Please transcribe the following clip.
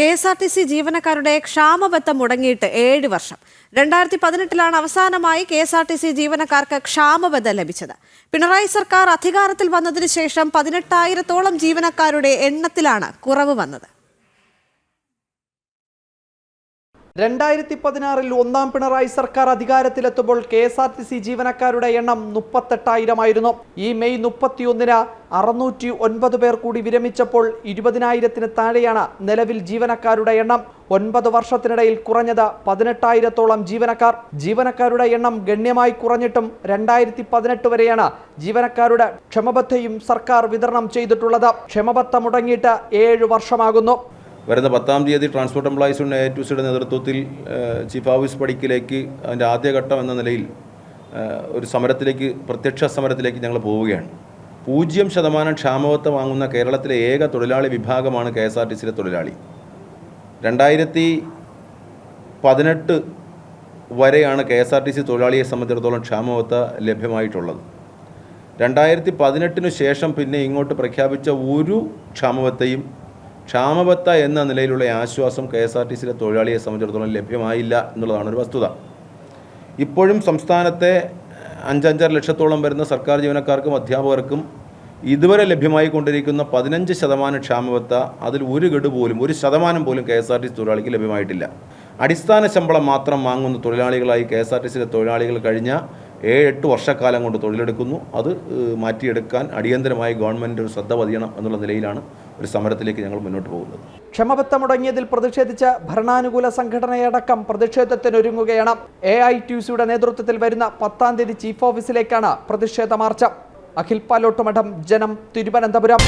K S R T C ജീവനക്കാരുടെ ക്ഷാമബത്തം മുടങ്ങിയിട്ട് ഏഴ് വർഷം. രണ്ടായിരത്തി പതിനെട്ടിലാണ് അവസാനമായി K S R T C ജീവനക്കാർക്ക് ക്ഷാമബത്ത ലഭിച്ചത്. പിണറായി സർക്കാർ അധികാരത്തിൽ വന്നതിന് ശേഷം പതിനെട്ടായിരത്തോളം ജീവനക്കാരുടെ എണ്ണത്തിലാണ് കുറവ് വന്നത്. രണ്ടായിരത്തി പതിനാറിൽ ഒന്നാം പിണറായി സർക്കാർ അധികാരത്തിലെത്തുമ്പോൾ K S R T C ജീവനക്കാരുടെ എണ്ണം മുപ്പത്തെട്ടായിരമായിരുന്നു. ഈ മെയ് മുപ്പത്തിയൊന്നിന് അറുന്നൂറ്റി ഒൻപത് പേർ കൂടി വിരമിച്ചപ്പോൾ ഇരുപതിനായിരത്തിന് താഴെയാണ് നിലവിൽ ജീവനക്കാരുടെ എണ്ണം. ഒൻപത് വർഷത്തിനിടയിൽ കുറഞ്ഞത് പതിനെട്ടായിരത്തോളം ജീവനക്കാർ. ജീവനക്കാരുടെ എണ്ണം ഗണ്യമായി കുറഞ്ഞിട്ടും രണ്ടായിരത്തി പതിനെട്ട് വരെയാണ് ജീവനക്കാരുടെ ക്ഷമബദ്ധയും സർക്കാർ വിതരണം ചെയ്തിട്ടുള്ളത്. ക്ഷമബത്ത മുടങ്ങിയിട്ട് ഏഴ് വർഷമാകുന്നു. വരുന്ന പത്താം തീയതി transport employees union A T U സിയുടെ നേതൃത്വത്തിൽ ചീഫ് ഓഫീസ് പടിക്കിലേക്ക് അതിന്റെ ആദ്യഘട്ടം എന്ന നിലയിൽ ഒരു സമരത്തിലേക്ക് പ്രത്യക്ഷ സമരത്തിലേക്ക് ഞങ്ങൾ പോവുകയാണ്. പൂജ്യം ശതമാനം ക്ഷാമവത്ത വാങ്ങുന്ന കേരളത്തിലെ ഏക തൊഴിലാളി വിഭാഗമാണ് കെ എസ് ആർ ടി സിയിലെ തൊഴിലാളി. രണ്ടായിരത്തി പതിനെട്ട് വരെയാണ് K S R T C തൊഴിലാളിയെ സംബന്ധിച്ചിടത്തോളം ക്ഷാമവത്ത ലഭ്യമായിട്ടുള്ളത്. രണ്ടായിരത്തി പതിനെട്ടിനു ശേഷം പിന്നെ ഇങ്ങോട്ട് പ്രഖ്യാപിച്ച ഒരു ക്ഷാമവത്തയും ക്ഷാമബത്ത എന്ന നിലയിലുള്ള ആശ്വാസം കെ എസ് ആർ ടി സിയിലെ തൊഴിലാളിയെ സംബന്ധിച്ചിടത്തോളം ലഭ്യമായില്ല എന്നുള്ളതാണ് ഒരു വസ്തുത. ഇപ്പോഴും സംസ്ഥാനത്തെ അഞ്ചഞ്ചര ലക്ഷത്തോളം വരുന്ന സർക്കാർ ജീവനക്കാർക്കും അധ്യാപകർക്കും ഇതുവരെ ലഭ്യമായി കൊണ്ടിരിക്കുന്ന പതിനഞ്ച് ശതമാനം ക്ഷാമബത്ത അതിൽ ഒരു ഗഡു പോലും ഒരു ശതമാനം പോലും K S R T C തൊഴിലാളിക്ക് ലഭ്യമായിട്ടില്ല. അടിസ്ഥാന ശമ്പളം മാത്രം വാങ്ങുന്ന തൊഴിലാളികളായി കെ എസ് ആർ ടി സിയിലെ തൊഴിലാളികൾ കഴിഞ്ഞ ഏഴ് എട്ട് വർഷക്കാലം കൊണ്ട് തൊഴിലെടുക്കുന്നു. അത് മാറ്റിയെടുക്കാൻ അടിയന്തരമായി ഗവൺമെന്റ് ഒരു ശ്രദ്ധ പതിയണം എന്നുള്ള നിലയിലാണ് ഒരു സമരത്തിലേക്ക് ഞങ്ങൾ മുന്നോട്ട് പോകുന്നത്. ക്ഷമബത്ത മുടങ്ങിയതിൽ പ്രതിഷേധിച്ച ഭരണാനുകൂല സംഘടനയടക്കം പ്രതിഷേധത്തിനൊരുങ്ങുകയാണ്. എ ഐ ടി സിയുടെ നേതൃത്വത്തിൽ വരുന്ന പത്താം തീയതി ചീഫ് ഓഫീസിലേക്കാണ് പ്രതിഷേധ മാർച്ച്. അഖിൽ പാലോട്ടുമഠം ജനം തിരുവനന്തപുരം.